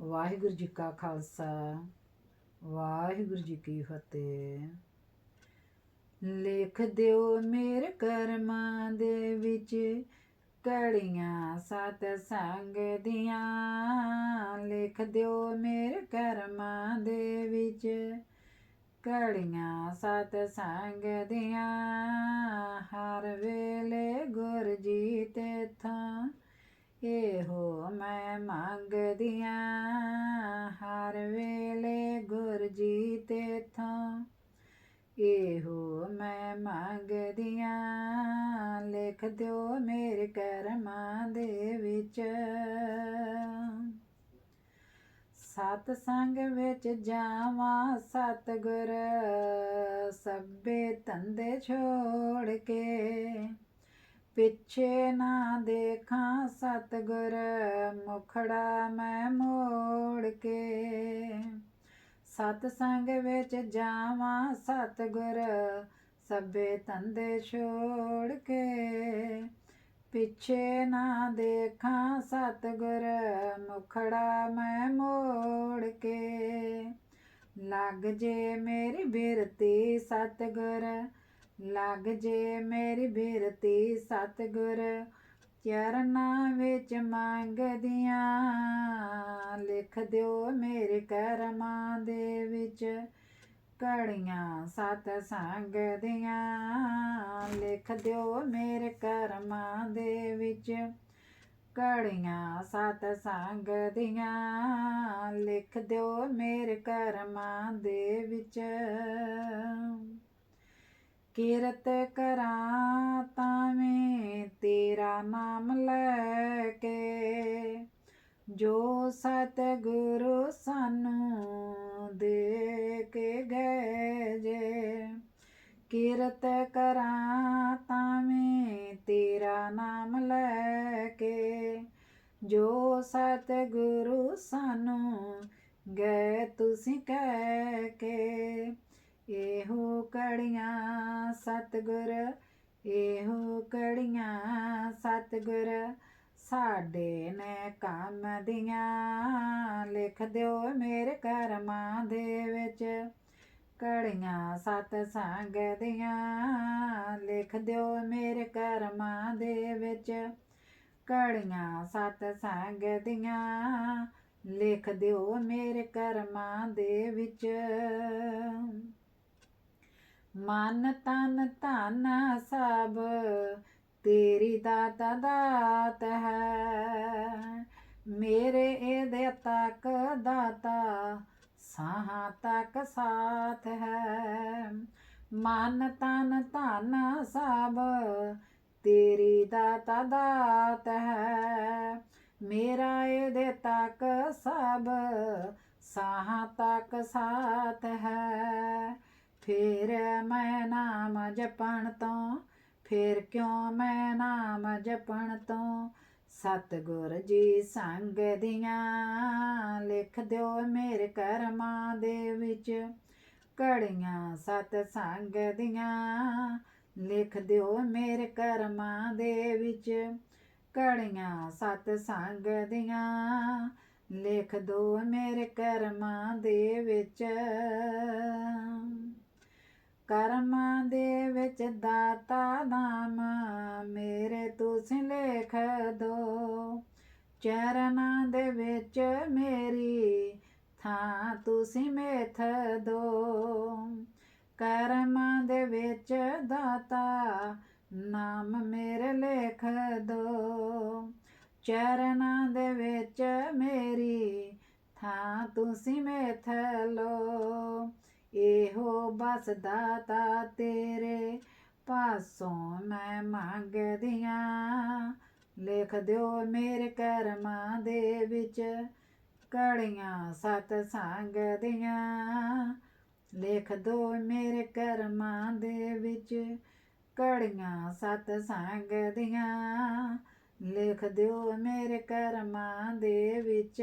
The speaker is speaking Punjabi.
ਵਾਹਿਗੁਰੂ ਜੀ ਕਾ ਖਾਲਸਾ, ਵਾਹਿਗੁਰੂ ਜੀ ਕੀ ਫਤਿਹ। ਲਿਖ ਦਿਓ ਮੇਰੇ ਕਰਮਾਂ ਦੇ ਵਿੱਚ ਕੜੀਆਂ ਸਤ ਸੰਗ ਦੀਆਂ। ਲਿਖ ਦਿਓ ਮੇਰੇ ਕਰਮਾਂ ਦੇ ਵਿੱਚ ਕੜੀਆਂ ਸਤ ਸੰਗ ਦੀਆਂ। ਹਰ ਵੇਲੇ ਗੁਰ ਜੀ ਤੇਥਾਂ ਇਹੋ ਮੈਂ ਮੰਗਦੀਆਂ ਹਰ ਵੇਲੇ ਗੁਰ ਜੀ ਤੇ ਤੇਥਾਂ ਇਹੋ ਮੈਂ ਮੰਗਦੀਆਂ, ਲਿਖ ਦਿਓ ਮੇਰੇ ਕਰਮਾਂ ਦੇ ਵਿੱਚ। ਸਤ ਸੰਗ ਵਿੱਚ ਜਾਵਾਂ ਸਤਗੁਰ, ਸਭੇ ਤੰਦੇ ਛੋੜ ਕੇ। ਪਿੱਛੇ ਨਾ ਦੇਖਾਂ ਸਤਗੁਰ, ਮੁਖੜਾ ਮੈਂ ਮੋੜ ਕੇ। ਸਤ ਸੰਗ ਵਿੱਚ ਜਾਵਾਂ ਸਤਗੁਰ, ਸਭੇ ਤੰਦੇ ਛੋੜ ਕੇ। ਪਿੱਛੇ ਨਾ ਦੇਖਾਂ ਸਤਗੁਰ, ਮੁਖੜਾ ਮੈਂ ਮੋੜ ਕੇ। ਲੱਗ ਜੇ ਮੇਰੀ ਬਿਰਤੀ ਸਤਗੁਰ ਲੱਗ ਜੇ ਮੇਰੀ ਬਿਰਤੀ ਸਤਗੁਰ, ਚਰਨਾਂ ਵਿੱਚ ਮੰਗਦੀਆਂ, ਲਿਖ ਦਿਓ ਮੇਰੇ ਕਰਮਾਂ ਦੇ ਵਿੱਚ। ਕੜੀਆਂ ਸਤ ਸੰਗ ਦੀਆਂ ਲਿਖ ਦਿਓ ਮੇਰੇ ਕਰਮਾਂ ਦੇ ਵਿੱਚ। ਕੜੀਆਂ ਸਤ ਸੰਗ ਦੀਆਂ ਲਿਖ ਦਿਓ ਮੇਰੇ ਕਰਮਾਂ ਦੇ ਵਿੱਚ। ਕਿਰਤ ਕਰਾਂ ਤਾਂ ਤਾਵੇਂ ਤੇਰਾ ਨਾਮ ਲੈ ਕੇ ਜੋ ਸਤ ਗੁਰੂ ਸਾਨੂੰ ਦੇ ਕੇ ਗਏ ਜੇ। ਕਿਰਤ ਕਰਾਂ ਤਾਂ ਮੈਂ ਤੇਰਾ ਨਾਮ ਲੈ ਕੇ ਜੋ ਸਤ ਗੁਰੂ ਸਾਨੂੰ ਗਏ ਤੁਸੀਂ ਕਹਿ ਕੇ ਇਹੋ ਕੜੀਆਂ ਸਤਗੁਰ, ਇਹੋ ਕੜੀਆਂ ਸਤਗੁਰ, ਸਾਡੇ ਨੇ ਕੰਮ ਦੀਆਂ, ਲਿਖ ਦਿਓ ਮੇਰੇ ਕਰਮਾਂ ਦੇ ਵਿੱਚ। ਕੜੀਆਂ ਸਤ ਸੰਗ ਦੀਆਂ, ਲਿਖ ਦਿਓ ਮੇਰੇ ਕਰਮਾਂ ਦੇ ਵਿੱਚ। ਕੜੀਆਂ ਸਤ ਸੰਗ ਦੀਆਂ, ਲਿਖ ਦਿਓ ਮੇਰੇ ਕਰਮਾਂ ਦੇ ਵਿੱਚ। ਮਨ ਤਨ ਧਨ ਸਭ, ਤੇਰੀ ਦਾਤਾ ਦਾਤ ਹੈ। ਮੇਰੇ ਇਹਦੇ ਤੱਕ ਦਾਤਾ, ਸਾਹਾਂ ਤੱਕ ਸਾਥ ਹੈ। ਮਨ ਤਨ ਧਨ ਸਭ, ਤੇਰੀ ਦਾਤਾ ਦਾਤ ਹੈ। ਮੇਰਾ ਇਹਦੇ ਤੱਕ ਸਭ, ਸਾਹਾਂ ਤੱਕ ਸਾਥ ਹੈ। ਫਿਰ ਮੈਂ ਨਾਮ ਜਪਣ ਤੋਂ, ਫਿਰ ਕਿਉਂ ਮੈਂ ਨਾਮ ਜਪਣ ਤੋਂ? ਸਤਗੁਰ ਜੀ ਸੰਗ ਦੀਆਂ ਲਿਖ ਦਿਓ ਮੇਰੇ ਕਰਮਾਂ ਦੇ ਵਿੱਚ। ਕੜੀਆਂ ਸਤ ਸੰਗ ਦੀਆਂ ਲਿਖ ਦਿਓ ਮੇਰੇ ਕਰਮਾਂ ਦੇ ਵਿੱਚ। ਕੜੀਆਂ ਸਤ ਸੰਗ ਦੀਆਂ ਲਿਖ ਦੋ ਮੇਰੇ ਕਰਮਾਂ ਦੇ ਵਿੱਚ। ਕਰਮਾਂ ਦੇ ਵਿੱਚ ਦਾਤਾ ਨਾਮ, ਮੇਰੇ ਤੁਸੀਂ ਲੇਖ ਦੋ। ਚਰਨਾਂ ਦੇ ਵਿੱਚ ਮੇਰੀ ਥਾਂ ਤੁਸੀਂ ਮੇਥ ਦੋ। ਕਰਮਾਂ ਦੇ ਵਿੱਚ ਦਾਤਾ ਨਾਮ, ਮੇਰੇ ਲੇਖ ਦੋ। ਚਰਨਾਂ ਦੇ ਵਿੱਚ ਮੇਰੀ ਥਾਂ ਤੁਸੀਂ ਮੇਥ ਲੋ ਇਹੋ ਬਸ ਦਾਤਾ ਤੇਰੇ ਪਾਸੋਂ ਮੈਂ ਮੰਗਦੀਆਂ। ਲਿਖ ਦਿਓ ਮੇਰੇ ਕਰਮਾਂ ਦੇ ਵਿੱਚ ਕੜੀਆਂ ਸਤ ਸੰਗ ਦੀਆਂ। ਲਿਖ ਦਿਓ ਮੇਰੇ ਕਰਮਾਂ ਦੇ ਵਿੱਚ ਕੜੀਆਂ ਸਤ ਸੰਗ ਦੀਆਂ। ਲਿਖ ਦਿਓ ਮੇਰੇ ਕਰਮਾਂ ਦੇ ਵਿੱਚ